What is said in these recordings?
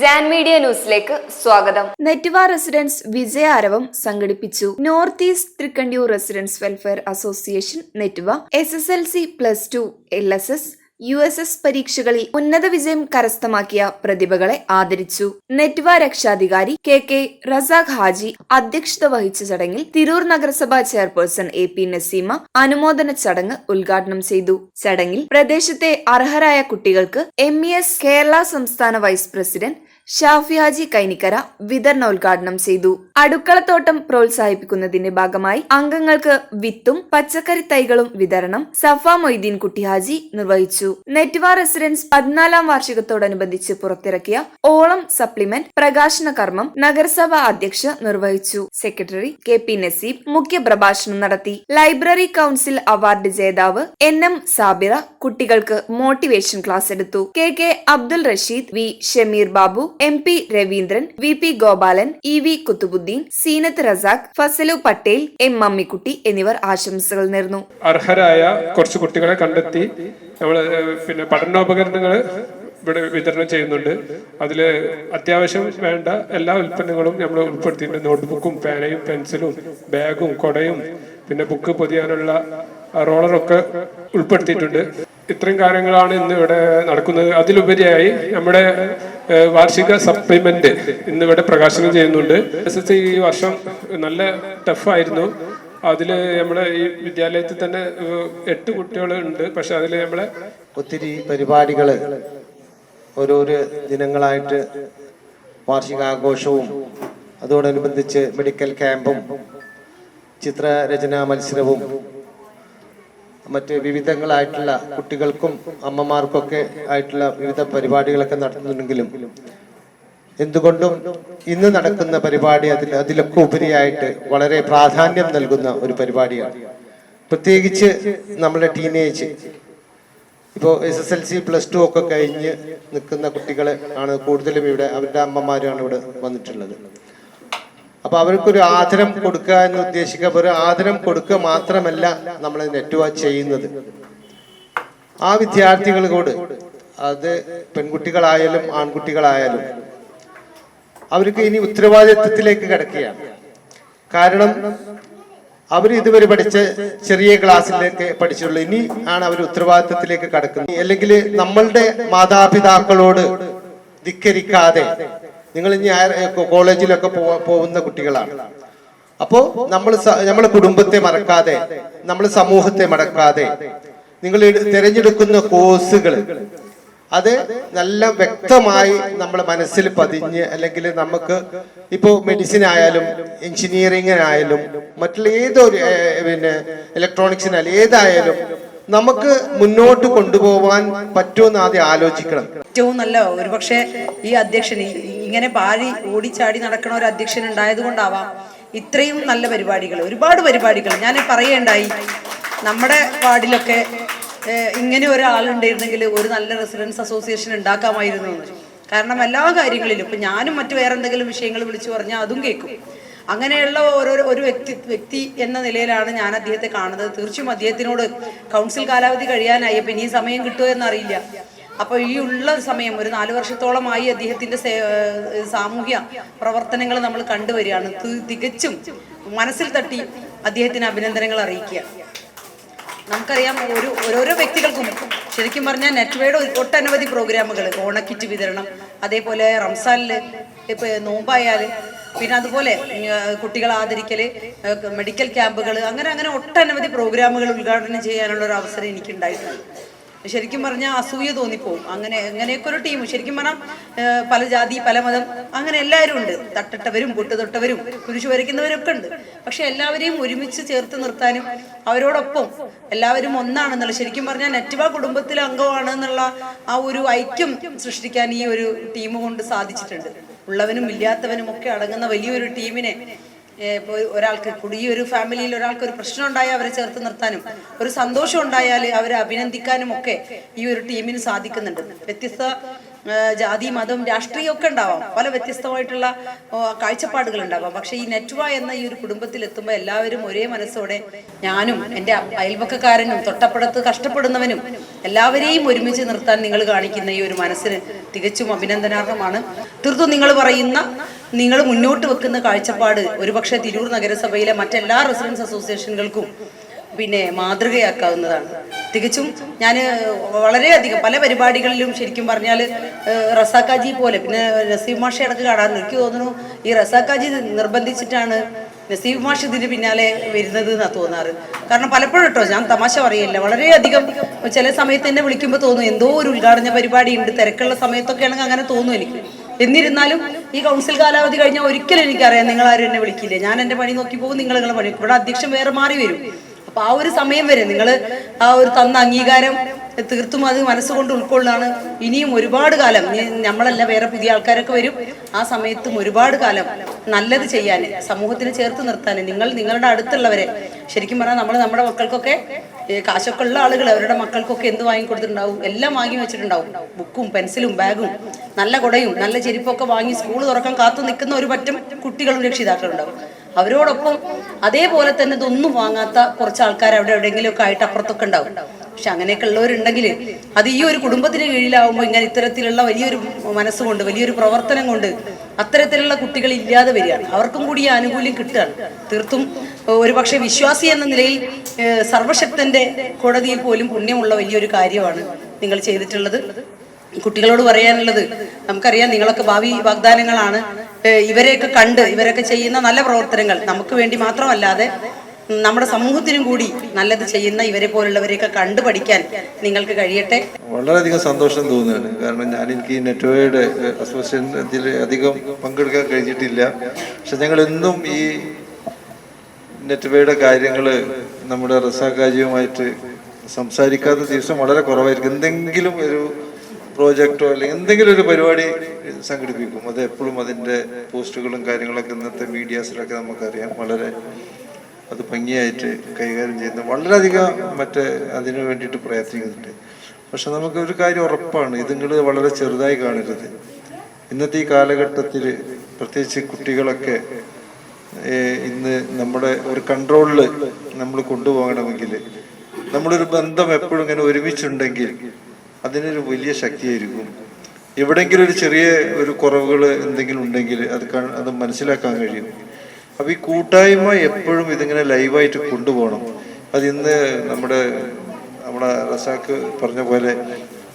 Jan media ന്യൂസിലേക്ക് സ്വാഗതം. നെറ്റ്വ residents വിജയാരവം സംഘടിപ്പിച്ചു. North east Thrikkandiyoor residents welfare association Netwa S S L C plus two L S S U S S പരീക്ഷകളിൽ ഉന്നത വിജയം കരസ്ഥമാക്കിയ പ്രതിഭകളെ ആദരിച്ചു. നെറ്റ്വ രക്ഷാധികാരി കെ കെ റസാഖ് ഹാജി അധ്യക്ഷത വഹിച്ച ചടങ്ങിൽ തിരൂർ നഗരസഭാ ചെയർപേഴ്സൺ എ പി നസീമ അനുമോദന ചടങ്ങ് ഉദ്ഘാടനം ചെയ്തു. ചടങ്ങിൽ പ്രദേശത്തെ അർഹരായ കുട്ടികൾക്ക് എം ഇ എസ് കേരള സംസ്ഥാന വൈസ് പ്രസിഡന്റ് ഷാഫി ഹാജി കൈനിക്കര വിതരണോദ്ഘാടനം ചെയ്തു. അടുക്കളത്തോട്ടം പ്രോത്സാഹിപ്പിക്കുന്നതിന്റെ ഭാഗമായി അംഗങ്ങൾക്ക് വിത്തും പച്ചക്കറി തൈകളും വിതരണം സഫ മൊയ്തീൻ കുട്ടിഹാജി നിർവഹിച്ചു. നെറ്റ്വാർ റെസിഡൻസ് പതിനാലാം വാർഷികത്തോടനുബന്ധിച്ച് പുറത്തിറക്കിയ ഓളം സപ്ലിമെന്റ് പ്രകാശന കർമ്മം നഗരസഭാ അധ്യക്ഷ നിർവഹിച്ചു. സെക്രട്ടറി കെ പി നസീബ് മുഖ്യ പ്രഭാഷണം നടത്തി. ലൈബ്രറി കൗൺസിൽ അവാർഡ് ജേതാവ് എൻ എം സാബിറ കുട്ടികൾക്ക് മോട്ടിവേഷൻ ക്ലാസ് എടുത്തു. K K Abdul Rasheed V Shameer Babu M P Raveendran V P Gopalan E V Kuthubuddin Seenath Razak Fasalu Patel M Mammikutty എന്നിവർ ആശംസകൾ നേർന്നു. അർഹരായ കുറച്ച് കുട്ടികളെ കണ്ടെത്തി നമ്മൾ പിന്നെ പഠനോപകരണങ്ങൾ ഇവിടെ വിതരണം ചെയ്യുന്നുണ്ട്. അതിൽ അത്യാവശ്യം വേണ്ട എല്ലാ ഉൽപ്പന്നങ്ങളും നമ്മൾ ഉൾപ്പെടുത്തിയിട്ടുണ്ട്. നോട്ട്ബുക്കും പേനയും പെൻസിലും ബാഗും കൊടയും പിന്നെ ബുക്ക് പൊതിയാനുള്ള റോളറൊക്കെ ഉൾപ്പെടുത്തിയിട്ടുണ്ട്. ഇത്രയും കാര്യങ്ങളാണ് ഇന്ന് ഇവിടെ നടക്കുന്നത്. അതിലുപരിയായി നമ്മുടെ വാർഷിക സപ്ലിമെന്റ് ഇന്നിവിടെ പ്രകാശനം ചെയ്യുന്നുണ്ട്. എസ് എസ് ഈ വർഷം നല്ല ടഫായിരുന്നു അതിൽ നമ്മുടെ ഈ വിദ്യാലയത്തിൽ തന്നെ എട്ട് കുട്ടികൾ ഉണ്ട്. പക്ഷെ അതിൽ നമ്മളെ ഒത്തിരി പരിപാടികൾ ഓരോരോ ദിനങ്ങളായിട്ട് വാർഷികാഘോഷവും അതോടനുബന്ധിച്ച് മെഡിക്കൽ ക്യാമ്പും ചിത്രരചനാ മത്സരവും മറ്റ് വിവിധങ്ങളായിട്ടുള്ള കുട്ടികൾക്കും അമ്മമാർക്കൊക്കെ ആയിട്ടുള്ള വിവിധ പരിപാടികളൊക്കെ നടത്തുന്നുണ്ടെങ്കിലും എന്തുകൊണ്ടും ഇന്ന് നടക്കുന്ന പരിപാടി അതിൽ അതിലൊക്കെ ഉപരിയായിട്ട് വളരെ പ്രാധാന്യം നൽകുന്ന ഒരു പരിപാടിയാണ്. പ്രത്യേകിച്ച് നമ്മുടെ ടീനേജ് ഇപ്പോൾ S S L C plus two ഒക്കെ കഴിഞ്ഞ് നിൽക്കുന്ന കുട്ടികളെ ആണ് കൂടുതലും ഇവിടെ അവരുടെ അമ്മമാരാണ് ഇവിടെ വന്നിട്ടുള്ളത്. അപ്പൊ അവർക്കൊരു ആദരം കൊടുക്കുക എന്ന് ഉദ്ദേശിക്കുക. ഒരു ആദരം കൊടുക്കുക മാത്രമല്ല നമ്മൾ നെറ്റ് വാച്ച് ചെയ്യുന്നത്. ആ വിദ്യാർത്ഥികളോട് അത് പെൺകുട്ടികളായാലും ആൺകുട്ടികളായാലും അവർക്ക് ഇനി ഉത്തരവാദിത്വത്തിലേക്ക് കിടക്കുകയാണ്. കാരണം അവർ ഇതുവരെ പഠിച്ച ചെറിയ ക്ലാസ്സിലേക്ക് പഠിച്ചുള്ളൂ ഇനി ആണ് അവർ ഉത്തരവാദിത്വത്തിലേക്ക് കടക്കുന്നത്. അല്ലെങ്കിൽ നമ്മളുടെ മാതാപിതാക്കളോട് ധിക്കരിക്കാതെ നിങ്ങൾ ഇനി കോളേജിലൊക്കെ പോകുന്ന കുട്ടികളാണ്. അപ്പോ നമ്മൾ നമ്മളെ കുടുംബത്തെ മറക്കാതെ നമ്മൾ സമൂഹത്തെ മറക്കാതെ നിങ്ങൾ തിരഞ്ഞെടുക്കുന്ന കോഴ്സുകൾ അത് നല്ല വ്യക്തമായി നമ്മുടെ മനസ്സിൽ പതിഞ്ഞ് അല്ലെങ്കിൽ നമുക്ക് ഇപ്പോൾ മെഡിസിൻ ആയാലും എഞ്ചിനീയറിംഗിനായാലും മറ്റുള്ള ഏതൊരു പിന്നെ ഇലക്ട്രോണിക്സിനായാലും ഏതായാലും നമുക്ക് മുന്നോട്ട് കൊണ്ടുപോകാൻ പറ്റുമെന്ന് ആദ്യം ആലോചിക്കണം. ഏറ്റവും നല്ല ഒരുപക്ഷെ ഈ അധ്യക്ഷൻ ഈ- ഇങ്ങനെ പാടി ഓടിച്ചാടി നടക്കണ ഒരു അധ്യക്ഷൻ ഉണ്ടായത് കൊണ്ടാവാം ഇത്രയും നല്ല പരിപാടികൾ ഒരുപാട് പരിപാടികൾ. ഞാൻ പറയേണ്ടായി നമ്മുടെ വാർഡിലൊക്കെ ഇങ്ങനെ ഒരാളുണ്ടായിരുന്നെങ്കിൽ ഒരു നല്ല റെസിഡൻസ് അസോസിയേഷൻ ഉണ്ടാക്കാമായിരുന്നു കാരണം എല്ലാ കാര്യങ്ങളിലും ഇപ്പം ഞാനും മറ്റു വേറെ എന്തെങ്കിലും വിഷയങ്ങൾ വിളിച്ചു പറഞ്ഞാൽ അതും കേൾക്കും. അങ്ങനെയുള്ള ഓരോ ഒരു വ്യക്തി വ്യക്തി എന്ന നിലയിലാണ് ഞാൻ അദ്ദേഹത്തെ കാണുന്നത്. തീർച്ചയായും അദ്ദേഹത്തിനോട് കൗൺസിൽ കാലാവധി കഴിയാനായി അപ്പം ഇനി സമയം കിട്ടുമോ എന്നറിയില്ല. അപ്പൊ ഈ ഉള്ള സമയം ഒരു നാല് വർഷത്തോളമായി ഏഹ് സാമൂഹ്യ പ്രവർത്തനങ്ങൾ നമ്മൾ കണ്ടുവരികയാണ്. തികച്ചും മനസ്സിൽ തട്ടി അദ്ദേഹത്തിന് അഭിനന്ദനങ്ങൾ അറിയിക്കുക. നമുക്കറിയാം ഒരു ഓരോരോ വ്യക്തികൾക്കും ശരിക്കും പറഞ്ഞാൽ നെറ്റ്വേയുടെ ഒട്ടനവധി പ്രോഗ്രാമുകൾ ഓണക്കിറ്റ് വിതരണം അതേപോലെ റംസാനിൽ ഇപ്പൊ നോമ്പായാൽ പിന്നെ അതുപോലെ കുട്ടികളെ ആദരിക്കൽ മെഡിക്കൽ ക്യാമ്പുകൾ അങ്ങനെ അങ്ങനെ ഒട്ടനവധി പ്രോഗ്രാമുകൾ ഉദ്ഘാടനം ചെയ്യാനുള്ള ഒരു അവസരം എനിക്കുണ്ടായിട്ടുണ്ട്. ശരിക്കും പറഞ്ഞാൽ അസൂയ തോന്നിപ്പോവും. അങ്ങനെ അങ്ങനെയൊക്കെ ഒരു ടീം ശരിക്കും പറഞ്ഞാൽ പല ജാതി പല മതം അങ്ങനെ എല്ലാവരും ഉണ്ട്. തട്ടിട്ടവരും പൊട്ടുതൊട്ടവരും കുരിശു വരയ്ക്കുന്നവരൊക്കെ ഉണ്ട്. പക്ഷെ എല്ലാവരെയും ഒരുമിച്ച് ചേർത്ത് നിർത്താനും അവരോടൊപ്പം എല്ലാവരും ഒന്നാണെന്നുള്ള ശരിക്കും പറഞ്ഞാൽ നെറ്റ്വ കുടുംബത്തിലെ അംഗമാണ് എന്നുള്ള ആ ഒരു ഐക്യം സൃഷ്ടിക്കാൻ ഈ ഒരു ടീം കൊണ്ട് സാധിച്ചിട്ടുണ്ട്. ഉള്ളവനും ഇല്ലാത്തവനും ഒക്കെ അടങ്ങുന്ന വലിയൊരു ടീമിനെ ഒരാൾക്ക് കുടി ഒരു ഫാമിലിയിൽ ഒരാൾക്ക് ഒരു പ്രശ്നം ഉണ്ടായാൽ അവരെ ചേർത്ത് നിർത്താനും ഒരു സന്തോഷം ഉണ്ടായാൽ അവരെ അഭിനന്ദിക്കാനും ഒക്കെ ഈ ഒരു ടീമിന് സാധിക്കുന്നുണ്ട്. വ്യത്യസ്ത ജാതി മതം രാഷ്ട്രീയം ഒക്കെ ഉണ്ടാവാം. പല വ്യത്യസ്തമായിട്ടുള്ള കാഴ്ചപ്പാടുകൾ ഉണ്ടാവാം പക്ഷേ ഈ നെറ്റ്വ എന്ന ഈ ഒരു കുടുംബത്തിൽ എത്തുമ്പോൾ എല്ലാവരും ഒരേ മനസ്സോടെ ഞാനും എന്റെ അയൽവക്കക്കാരനും തൊട്ടപ്പുറത്ത് കഷ്ടപ്പെടുന്നവനും എല്ലാവരെയും ഒരുമിച്ച് നിർത്താൻ നിങ്ങൾ കാണിക്കുന്ന ഈ ഒരു മനസ്സിന് തികച്ചും അഭിനന്ദനാർഹമാണ്. തീർത്തും നിങ്ങൾ പറയുന്ന നിങ്ങൾ മുന്നോട്ട് വെക്കുന്ന കാഴ്ചപ്പാട് ഒരുപക്ഷെ തിരൂർ നഗരസഭയിലെ മറ്റെല്ലാ റെസിഡൻസ് അസോസിയേഷനുകൾക്കും പിന്നെ മാതൃകയാക്കാവുന്നതാണ്. തികച്ചും ഞാൻ വളരെയധികം പല പരിപാടികളിലും ശരിക്കും പറഞ്ഞാൽ റസാക്കാജി പോലെ പിന്നെ നസീബ് മാഷ ഇടയ്ക്ക് കാണാറുണ്ട് എനിക്ക് തോന്നുന്നു. ഈ റസാക്കാജി നിർബന്ധിച്ചിട്ടാണ് നസീബ് മാഷ് ഇതിന് പിന്നാലെ വരുന്നത് എന്നാണ് തോന്നാറ്. കാരണം പലപ്പോഴും കേട്ടോ ഞാൻ തമാശ പറയില്ല വളരെയധികം ചില സമയത്ത് എന്നെ വിളിക്കുമ്പോൾ തോന്നും എന്തോ ഒരു ഉദ്ഘാടന പരിപാടി ഉണ്ട് തിരക്കുള്ള സമയത്തൊക്കെ ആണെങ്കിൽ അങ്ങനെ തോന്നും എനിക്ക്. എന്നിരുന്നാലും ഈ കൗൺസിൽ കാലാവധി കഴിഞ്ഞാൽ ഒരിക്കലും എനിക്കറിയാം നിങ്ങൾ ആരും എന്നെ വിളിക്കില്ല. ഞാൻ എന്റെ പണി നോക്കി പോകും നിങ്ങൾ നിങ്ങളെ പണി ഇവിടെ അധ്യക്ഷൻ വേറെ മാറി വരും. അപ്പൊ ആ ഒരു സമയം വരെ നിങ്ങൾ ആ ഒരു തന്ന അംഗീകാരം തീർത്തും അത് മനസ്സുകൊണ്ട് ഉൾക്കൊള്ളാണ്. ഇനിയും ഒരുപാട് കാലം നമ്മളല്ല വേറെ പുതിയ ആൾക്കാരൊക്കെ വരും. ആ സമയത്തും ഒരുപാട് കാലം നല്ലത് ചെയ്യാൻ സമൂഹത്തിന് ചേർത്ത് നിർത്താൻ നിങ്ങൾ നിങ്ങളുടെ അടുത്തുള്ളവരെ ശരിക്കും പറഞ്ഞാൽ നമ്മൾ നമ്മുടെ മക്കൾക്കൊക്കെ കാശൊക്കെ ഉള്ള ആളുകൾ അവരുടെ മക്കൾക്കൊക്കെ എന്ത് വാങ്ങിക്കൊടുത്തിട്ടുണ്ടാവും എല്ലാം വാങ്ങി വെച്ചിട്ടുണ്ടാവും. ബുക്കും പെൻസിലും ബാഗും നല്ല കുടയും നല്ല ചെരുപ്പൊക്കെ വാങ്ങി സ്കൂൾ തുറക്കാൻ കാത്തു നിൽക്കുന്ന ഒരു പറ്റം കുട്ടികളും രക്ഷിതാക്കളും ഉണ്ടാവും അവരോടൊപ്പം അതേപോലെ തന്നെ ഇതൊന്നും വാങ്ങാത്ത കുറച്ച് ആൾക്കാർ അവിടെ എവിടെയെങ്കിലുമൊക്കെ ആയിട്ട് അപ്പുറത്തൊക്കെ ഉണ്ടാവും. പക്ഷെ അങ്ങനെയൊക്കെ ഉള്ളവരുണ്ടെങ്കിൽ അത് ഈ ഒരു കുടുംബത്തിന് കീഴിലാവുമ്പോൾ ഇങ്ങനെ ഇത്തരത്തിലുള്ള വലിയൊരു മനസ്സുകൊണ്ട് വലിയൊരു പ്രവർത്തനം കൊണ്ട് അത്തരത്തിലുള്ള കുട്ടികൾ ഇല്ലാതെ വരികയാണ് അവർക്കും കൂടി ഈ ആനുകൂല്യം കിട്ടുകയാണ്. തീർത്തും ഒരുപക്ഷെ വിശ്വാസി എന്ന നിലയിൽ സർവശക്തന്റെ കോടതിയിൽ പോലും പുണ്യമുള്ള വലിയൊരു കാര്യമാണ് നിങ്ങൾ ചെയ്തിട്ടുള്ളത്. കുട്ടികളോട് പറയാനുള്ളത് നമുക്കറിയാം നിങ്ങളൊക്കെ ഭാവി വാഗ്ദാനങ്ങളാണ്. ഇവരെയൊക്കെ കണ്ട് ഇവരൊക്കെ ചെയ്യുന്ന നല്ല പ്രവർത്തനങ്ങൾ. നമുക്ക് വേണ്ടി മാത്രമല്ലാതെ നമ്മുടെ സമൂഹത്തിനും കൂടി നല്ലത് ചെയ്യുന്ന ഇവരെ പോലുള്ളവരെയൊക്കെ കണ്ടു പഠിക്കാൻ നിങ്ങൾക്ക് കഴിയട്ടെ. വളരെയധികം സന്തോഷം തോന്നുകയാണ്. കാരണം ഞാൻ എനിക്ക് ഈ അസോസിയേഷൻ അധികം പങ്കെടുക്കാൻ കഴിഞ്ഞിട്ടില്ല. പക്ഷെ ഞങ്ങൾ എന്നും ഈ നെറ്റ്വയുടെ കാര്യങ്ങൾ നമ്മുടെ റസാഖാജിയുമായിട്ട് സംസാരിക്കാത്ത ദിവസം വളരെ കുറവായിരിക്കും. എന്തെങ്കിലും ഒരു പ്രോജക്റ്റോ അല്ലെങ്കിൽ എന്തെങ്കിലും ഒരു പരിപാടി സംഘടിപ്പിക്കും. അത് എപ്പോഴും അതിന്റെ പോസ്റ്റുകളും കാര്യങ്ങളൊക്കെ ഇന്നത്തെ മീഡിയാസിലൊക്കെ നമുക്കറിയാം. വളരെ അത് ഭംഗിയായിട്ട് കൈകാര്യം ചെയ്യുന്ന വളരെയധികം മറ്റേ അതിനു വേണ്ടിയിട്ട് പ്രയത്നിക്കുന്നുണ്ട്. പക്ഷെ നമുക്ക് ഒരു കാര്യം ഉറപ്പാണ്. ഇതുങ്ങൾ വളരെ ചെറുതായി കാണരുത്. ഇന്നത്തെ ഈ കാലഘട്ടത്തിൽ പ്രത്യേകിച്ച് കുട്ടികളൊക്കെ ഇന്ന് നമ്മുടെ ഒരു കൺട്രോളിൽ നമ്മൾ കൊണ്ടുപോകണമെങ്കിൽ നമ്മളൊരു ബന്ധം എപ്പോഴും ഇങ്ങനെ ഒരുമിച്ചുണ്ടെങ്കിൽ അതിനൊരു വലിയ ശക്തിയായിരിക്കും. എവിടെയെങ്കിലും ഒരു ചെറിയ ഒരു കുറവുകൾ എന്തെങ്കിലും ഉണ്ടെങ്കിൽ അത് അത് മനസ്സിലാക്കാൻ കഴിയും. അപ്പൊ ഈ കൂട്ടായ്മ എപ്പോഴും ഇതിങ്ങനെ ലൈവായിട്ട് കൊണ്ടുപോകണം. അത് ഇന്ന് നമ്മുടെ നമ്മുടെ റസാക്ക് പറഞ്ഞ പോലെ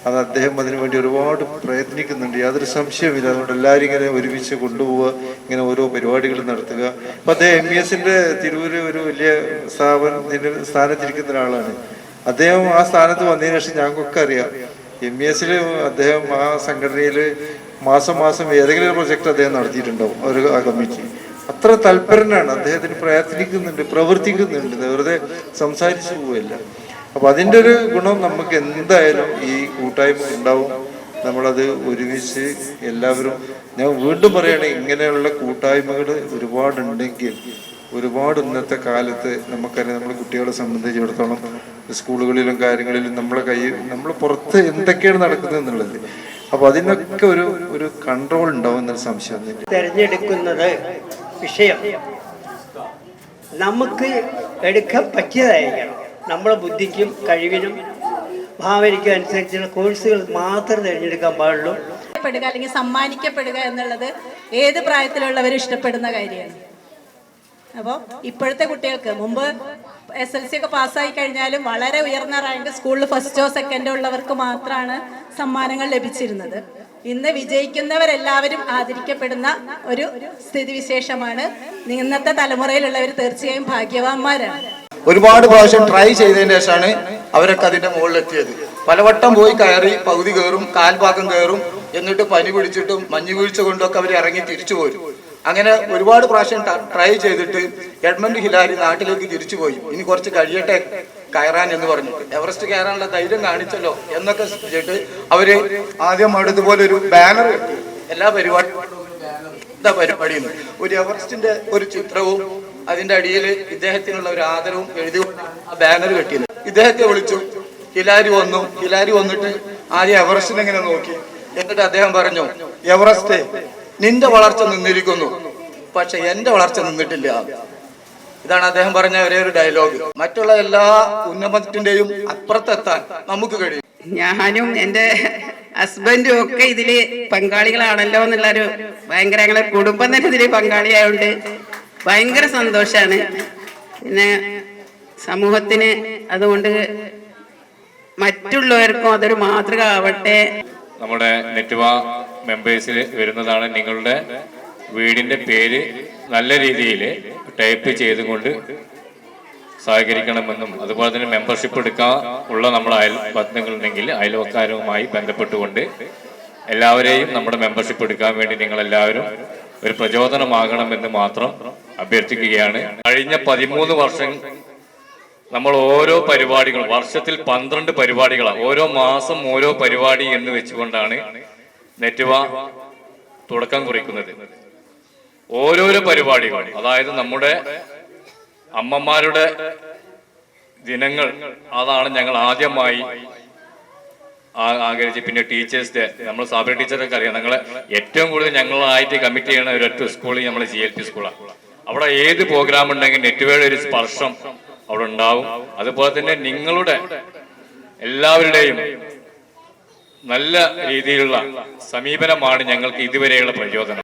അത് അദ്ദേഹം അതിനു വേണ്ടി ഒരുപാട് പ്രയത്നിക്കുന്നുണ്ട്. യാതൊരു സംശയമില്ല അതുകൊണ്ട് എല്ലാവരും ഇങ്ങനെ ഒരുമിച്ച് കൊണ്ടുപോവുക ഇങ്ങനെ ഓരോ പരിപാടികൾ നടത്തുക. അപ്പൊ അദ്ദേഹം എം ഇ എസിന്റെ തിരൂര് ഒരു വലിയ സ്ഥാപനത്തിന് സ്ഥാനത്തിരിക്കുന്ന ഒരാളാണ്. അദ്ദേഹം ആ സ്ഥാനത്ത് വന്നതിന് ശേഷം ഞങ്ങൾക്കൊക്കെ അറിയാം. എം ഇ എസിൽ അദ്ദേഹം ആ സംഘടനയിൽ മാസം മാസം ഏതെങ്കിലും ഒരു പ്രൊജക്ട് അദ്ദേഹം നടത്തിയിട്ടുണ്ടാവും ഒരു ആ കമ്മിറ്റി. അത്ര തൽപരനാണ്. അദ്ദേഹത്തിന് പ്രയത്നിക്കുന്നുണ്ട് പ്രവർത്തിക്കുന്നുണ്ട്. വെറുതെ സംസാരിച്ചു പോവില്ല. അപ്പം അതിന്റെ ഒരു ഗുണം നമുക്ക് എന്തായാലും ഈ കൂട്ടായ്മ ഉണ്ടാവും. നമ്മളത് ഒരുമിച്ച് എല്ലാവരും ഞാൻ വീണ്ടും പറയുകയാണെങ്കിൽ ഇങ്ങനെയുള്ള കൂട്ടായ്മകൾ ഒരുപാടുണ്ടെങ്കിൽ ഒരുപാട് ഇന്നത്തെ കാലത്ത് നമുക്കറിയാം നമ്മുടെ കുട്ടികളെ സംബന്ധിച്ചിടത്തോളം സ്കൂളുകളിലും കാര്യങ്ങളിലും നമ്മളെ കൈ നമ്മൾ പുറത്ത് എന്തൊക്കെയാണ് നടക്കുന്നത് എന്നുള്ളത്. അപ്പൊ അതിനൊക്കെ ഒരു ഒരു കൺട്രോൾ ഉണ്ടാവും എന്നൊരു സംശയം തിരഞ്ഞെടുക്കുന്നത് വിഷയം. നമുക്ക് എടുക്കാൻ പറ്റിയതായിരിക്കണം. നമ്മളെ ബുദ്ധിക്കും കഴിവിനും ഭാവനയ്ക്കും അനുസരിച്ചുള്ള കോഴ്സുകൾ മാത്രം തിരഞ്ഞെടുക്കാൻ പാടുള്ളൂ. അല്ലെങ്കിൽ സമ്മാനിക്കപ്പെടുക എന്നുള്ളത് ഏത് പ്രായത്തിലുള്ളവർ ഇഷ്ടപ്പെടുന്ന കാര്യമാണ്. അപ്പോൾ ഇപ്പോഴത്തെ കുട്ടികൾക്ക് മുമ്പ് എസ് എൽ സി ഒക്കെ പാസ്സായി കഴിഞ്ഞാലും വളരെ ഉയർന്ന റാങ്ക് സ്കൂളിൽ ഫസ്റ്റോ സെക്കൻഡോ ഉള്ളവർക്ക് മാത്രമാണ് സമ്മാനങ്ങൾ ലഭിച്ചിരുന്നത്. ഇന്ന് വിജയിക്കുന്നവരെല്ലാവരും ആദരിക്കപ്പെടുന്ന ഒരു സ്ഥിതിവിശേഷമാണ്. ഇന്നത്തെ തലമുറയിലുള്ളവർ തീർച്ചയായും ഭാഗ്യവാന്മാരാണ്. ഒരുപാട് പ്രാവശ്യം ട്രൈ ചെയ്തതിന് ശേഷമാണ് അവരൊക്കെ അതിന്റെ മുകളിലെത്തിയത്. പലവട്ടം പോയി കയറി പകുതി കയറും കാൽഭാഗം കയറും എന്നിട്ട് പനി പിടിച്ചിട്ടും മഞ്ഞു വീഴ്ച കൊണ്ടൊക്കെ അവർ ഇറങ്ങി തിരിച്ചു പോരും. അങ്ങനെ ഒരുപാട് പ്രാവശ്യം ട്രൈ ചെയ്തിട്ട് എഡ്മണ്ട് ഹിലാരി നാട്ടിലേക്ക് തിരിച്ചു പോയി. ഇനി കുറച്ച് കഴിയട്ടെ കയറാൻ എന്ന് പറഞ്ഞു. എവറസ്റ്റ് കയറാനുള്ള ധൈര്യം കാണിച്ചല്ലോ എന്നൊക്കെ ശ്രദ്ധിച്ചിട്ട് അവർ ആദ്യം അവിടുത്തെ ഒരു ബാനർ കെട്ടി എല്ലാ പരിപാടിയും എന്താ പരിപാടിയും. ഒരു എവറസ്റ്റിന്റെ ഒരു ചിത്രവും അതിന്റെ അടിയിൽ ഇദ്ദേഹത്തിനുള്ള ഒരു ആദരവും എഴുതി ആ ബാനർ കെട്ടിയത്. ഇദ്ദേഹത്തെ വിളിച്ചു. ഹിലാരി വന്നു. ഹിലാരി വന്നിട്ട് ആദ്യം എവറസ്റ്റിനെ ഇങ്ങനെ നോക്കി. എന്നിട്ട് അദ്ദേഹം പറഞ്ഞു എവറസ്റ്റ് നിന്റെ വളർച്ച നിന്നിരിക്കുന്നു. പക്ഷെ എന്റെ വളർച്ച നിന്നിട്ടില്ല. ഇതാണ് അദ്ദേഹം പറഞ്ഞ ഒരേ ഒരു ഡയലോഗ് മറ്റുള്ള എല്ലാ ഉന്നമത്തിന്റെയും അപ്പുറത്തെത്താൻ നമുക്ക് കഴിയും. ഞാനും എന്റെ ഹസ്ബൻഡും ഒക്കെ ഇതിൽ പങ്കാളികളാണല്ലോ എന്നുള്ളൊരു ഭയങ്കര ഞങ്ങളെ കുടുംബം തന്നെ ഇതിൽ പങ്കാളിയായോണ്ട് ഭയങ്കര സന്തോഷാണ്. പിന്നെ സമൂഹത്തിന് അതുകൊണ്ട് മറ്റുള്ളവർക്കും അതൊരു മാതൃക ആവട്ടെ. നമ്മുടെ നെറ്റ്വ മെമ്പേഴ്സിൽ വരുന്നതാണ് നിങ്ങളുടെ വീടിന്റെ പേര് നല്ല രീതിയിൽ ടൈപ്പ് ചെയ്തുകൊണ്ട് സഹകരിക്കണമെന്നും അതുപോലെ തന്നെ മെമ്പർഷിപ്പ് എടുക്കാൻ ഉള്ള നമ്മുടെ അയൽ പത്നികളുണ്ടെങ്കിൽ അയൽവക്കാരുമായി ബന്ധപ്പെട്ടുകൊണ്ട് എല്ലാവരെയും നമ്മുടെ മെമ്പർഷിപ്പ് എടുക്കാൻ വേണ്ടി നിങ്ങൾ എല്ലാവരും ഒരു പ്രചോദനമാകണമെന്ന് മാത്രം അഭ്യർത്ഥിക്കുകയാണ്. കഴിഞ്ഞ പതിമൂന്ന് വർഷം നമ്മൾ ഓരോ പരിപാടികളും വർഷത്തിൽ പന്ത്രണ്ട് പരിപാടികളാണ് ഓരോ മാസം ഓരോ പരിപാടി എന്ന് വെച്ചുകൊണ്ടാണ് നെറ്റുവ തുടക്കം കുറിക്കുന്നത്. ഓരോരോ പരിപാടികൾ അതായത് നമ്മുടെ അമ്മമാരുടെ ദിനങ്ങൾ അതാണ് ഞങ്ങൾ ആദ്യമായി ആഗ്രഹിച്ച്. പിന്നെ ടീച്ചേഴ്സ് ഡേ നമ്മൾ സാബിയ ടീച്ചറൊക്കെ അറിയാം. ഞങ്ങൾ ഏറ്റവും കൂടുതൽ ഞങ്ങളായിട്ട് കമ്മിറ്റ് ചെയ്യുന്ന ഒരൊറ്റ സ്കൂളിൽ നമ്മൾ ജി എൽ പി സ്കൂളാണ്. അവിടെ ഏത് പ്രോഗ്രാം ഉണ്ടെങ്കിൽ നെറ്റുവേടെ ഒരു സ്പർശം അവിടെ ഉണ്ടാവും. അതുപോലെ തന്നെ നിങ്ങളുടെ എല്ലാവരുടെയും നല്ല രീതിയിലുള്ള സമീപനമാണ് ഞങ്ങൾക്ക് ഇതുവരെയുള്ള പ്രചോദനം.